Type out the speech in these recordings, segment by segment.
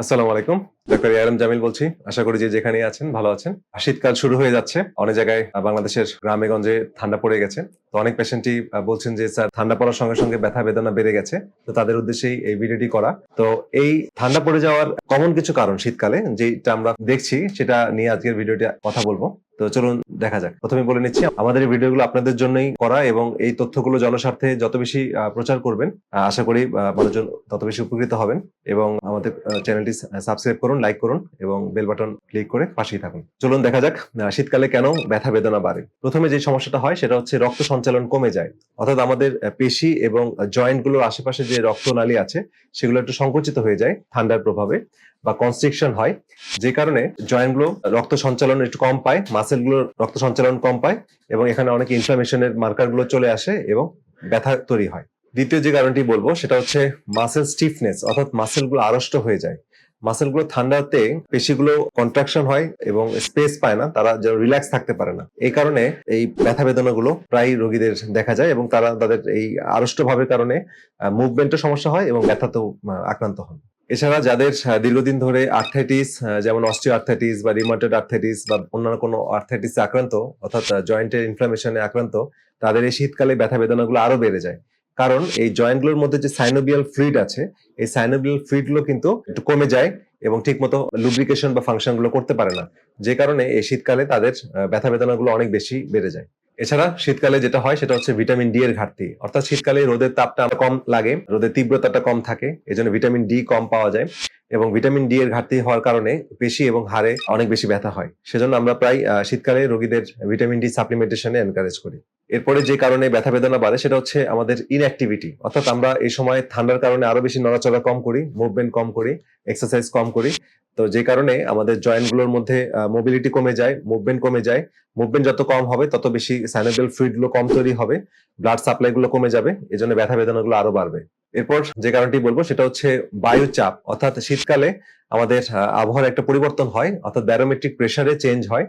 আসসালামু আলাইকুম। ডক্টর ইয়ারম জামিল বলছি। আশা করি যে যেখানে আছেন, ভালো আছেন। শীতকাল শুরু হয়ে যাচ্ছে। অনেক জায়গায় বাংলাদেশের গ্রামে গঞ্জে ঠান্ডা পড়ে গেছে। তো অনেক পেশেন্টই বলছেন যে, স্যার, ঠান্ডা পড়ার সঙ্গে সঙ্গে ব্যথা বেদনা বেড়ে গেছে। তো তাদের উদ্দেশ্যেই এই ভিডিওটি করা। তো এই ঠান্ডা পড়ে যাওয়ার কমন কিছু কারণ শীতকালে যেটা আমরা দেখছি, সেটা নিয়ে আজকের ভিডিওটি কথা বলব। তো চলুন দেখা যাক। প্রথমে বলে নিচ্ছি, আমাদের এই ভিডিওগুলো আপনাদের জন্যই করা এবং এই তথ্যগুলো জনস্বার্থে যত বেশি প্রচার করবেন আশা করি মানুষজন তত বেশি উপকৃত হবেন এবং আমাদের চ্যানেলটি সাবস্ক্রাইব করুন লাইক করুন এবং বেল বাটন ক্লিক করে পাশেই থাকুন। চলুন দেখা যাক শীতকালে কেন ব্যথা বেদনা বাড়ে। প্রথমে যে সমস্যাটা হয়, সেটা হচ্ছে রক্ত সঞ্চালন কমে যায়। অর্থাৎ আমাদের পেশি এবং জয়েন্টগুলোর আশেপাশে যে রক্তনালী আছে, সেগুলো একটু সংকুচিত হয়ে যায় ঠান্ডার প্রভাবে। বা কনস্ট্রিকশন হয়, যে কারণে জয়েন্টগুলো রক্ত সঞ্চালন একটু কম পায় মাসেলগুলোর রক্ত সঞ্চালন কম পায় এবং এখানে অনেক ইনফ্লামেশনের মার্কারগুলো চলে আসে এবং ব্যথা তৈরি হয়। দ্বিতীয় যে কারণটি বলব, সেটা হচ্ছে মাসেল স্টিফনেস অর্থাৎ মাসেলগুলো আড়ষ্ট হয়ে যায়। মাসেলগুলো ঠান্ডাতে পেশিগুলো কন্ট্রাকশন হয় এবং স্পেস পায় না, তারা যেন রিল্যাক্স থাকতে পারে না। এই কারণে এই ব্যথা বেদনা গুলো প্রায় রোগীদের দেখা যায় এবং তারা তাদের এই আড়ষ্ট ভাবের কারণে মুভমেন্টের সমস্যা হয় এবং ব্যথাতেও আক্রান্ত হন। এছাড়া যাদের দীর্ঘদিন ধরে আর্থাইটিস যেমন অস্টিও আর্থাইটিস বা রিমাটেড আর্থাইটিস বা অন্যান্য কোনো আর্থাইটিস আক্রান্ত, অর্থাৎ জয়েন্টের ইনফ্লামেশনে আক্রান্ত, তাদের এই শীতকালে ব্যথা বেদনাগুলো আরও বেড়ে যায়। কারণ এই জয়েন্টগুলোর মধ্যে যে সাইনোবিয়াল ফ্লুইড আছে, এই সাইনোবিয়াল ফ্লুইডগুলো কিন্তু একটু কমে যায় এবং ঠিকমতো লুব্রিকেশন বা ফাংশনগুলো করতে পারে না। যে কারণে এই শীতকালে তাদের ব্যথা বেদনাগুলো অনেক বেশি বেড়ে যায়। এছাড়া শীতকালে যেটা হয় সেটা হচ্ছে ভিটামিন ডি এর ঘাটতি। অর্থাৎ শীতকালে রোদের তাপটা কম লাগে, রোদের তীব্রতাটা কম থাকে, এজন্য ভিটামিন ডি কম পাওয়া যায়। এবং ভিটামিন ডি এর ঘাটতি হওয়ার কারণে পেশি এবং হাড়ে অনেক বেশি ব্যথা হয়। সেজন্য আমরা প্রায় শীতকালে রোগীদের ভিটামিন ডি সাপ্লিমেন্টেশনে এনকারেজ করি। এরপরে যে কারণে ব্যথা বেদনা বাড়ে, সেটা হচ্ছে আমাদের ইনঅ্যাক্টিভিটি অর্থাৎ আমরা এই সময় ঠান্ডার কারণে আরও বেশি নড়াচড়া কম করি মুভমেন্ট কম করি এক্সারসাইজ কম করি। তো যে কারণে আমাদের জয়েন্টগুলোর মধ্যে মোবিলিটি কমে যায় মুভমেন্ট কমে যায়। মুভমেন্ট যত কম হবে, তত বেশি সাইনোবেল ফ্লুইডগুলো কম তৈরি হবে ব্লাড সাপ্লাই গুলো কমে যাবে, এজন্য ব্যথা বেদনা গুলো আরও বাড়বে। এরপর যে কারণটি বলব সেটা হচ্ছে বায়ু চাপ অর্থাৎ শীতকালে আমাদের আবহাওয়ার একটা পরিবর্তন হয়, অর্থাৎ ব্যারোমেট্রিক প্রেসারে চেঞ্জ হয়,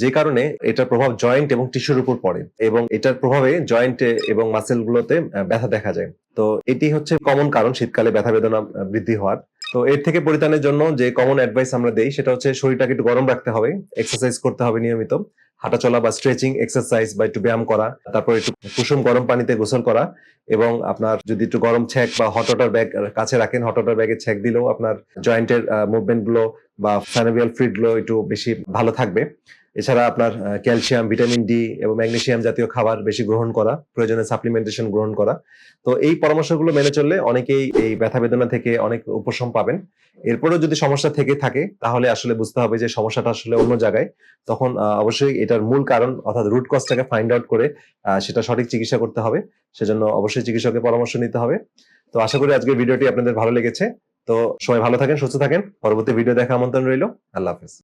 যে কারণে এটার প্রভাব জয়েন্ট এবং টিস্যুর উপর পড়ে এবং এটার প্রভাবে জয়েন্টে এবং মাসেল গুলোতে ব্যথা দেখা যায়। তো এটি হচ্ছে কমন কারণ শীতকালে ব্যথা বেদনা বৃদ্ধি হওয়ার। তো এর থেকে পরিত্রাণের জন্য যে কমন অ্যাডভাইস আমরা দেই সেটা হচ্ছে শরীরটাকে একটু গরম রাখতে হবে, এক্সারসাইজ করতে হবে নিয়মিত। হাঁটাচলা বা স্ট্রেচিং এক্সারসাইজ বা একটু ব্যায়াম করা, তারপর একটু কুসুম গরম পানিতে গোসল করা এবং আপনার যদি একটু গরম ছ্যাক বা হট ওয়াটার ব্যাগ কাছে রাখেন হট ওয়াটার ব্যাগে ছ্যাক দিলেও আপনার জয়েন্টের মুভমেন্টগুলো বা সাইনোভিয়াল ফ্লুইডগুলো একটু বেশি ভালো থাকবে। এছাড়া আপনার ক্যালসিয়াম ভিটামিন ডি এবং ম্যাগনেসিয়াম জাতীয় খাবার বেশি গ্রহণ করা, প্রয়োজনে সাপ্লিমেন্টেশন গ্রহণ করা। তো এই পরামর্শগুলো মেনে চললে অনেকেই এই ব্যথা বেদনা থেকে অনেক উপশম পাবেন। এরপরেও যদি সমস্যা থেকে থাকে, তাহলে আসলে বুঝতে হবে যে সমস্যাটা আসলে অন্য জায়গায়। তখন অবশ্যই এটার মূল কারণ অর্থাৎ রুট কজটাকে ফাইন্ড আউট করে সেটা সঠিক চিকিৎসা করতে হবে। সেজন্য অবশ্যই চিকিৎসকের পরামর্শ নিতে হবে। তো আশা করি আজকের ভিডিওটি আপনাদের ভালো লেগেছে। তো সবাই ভালো থাকেন, সুস্থ থাকেন। পরবর্তী ভিডিও দেখা আমন্ত্রণ রইল। আল্লাহ হাফেজ।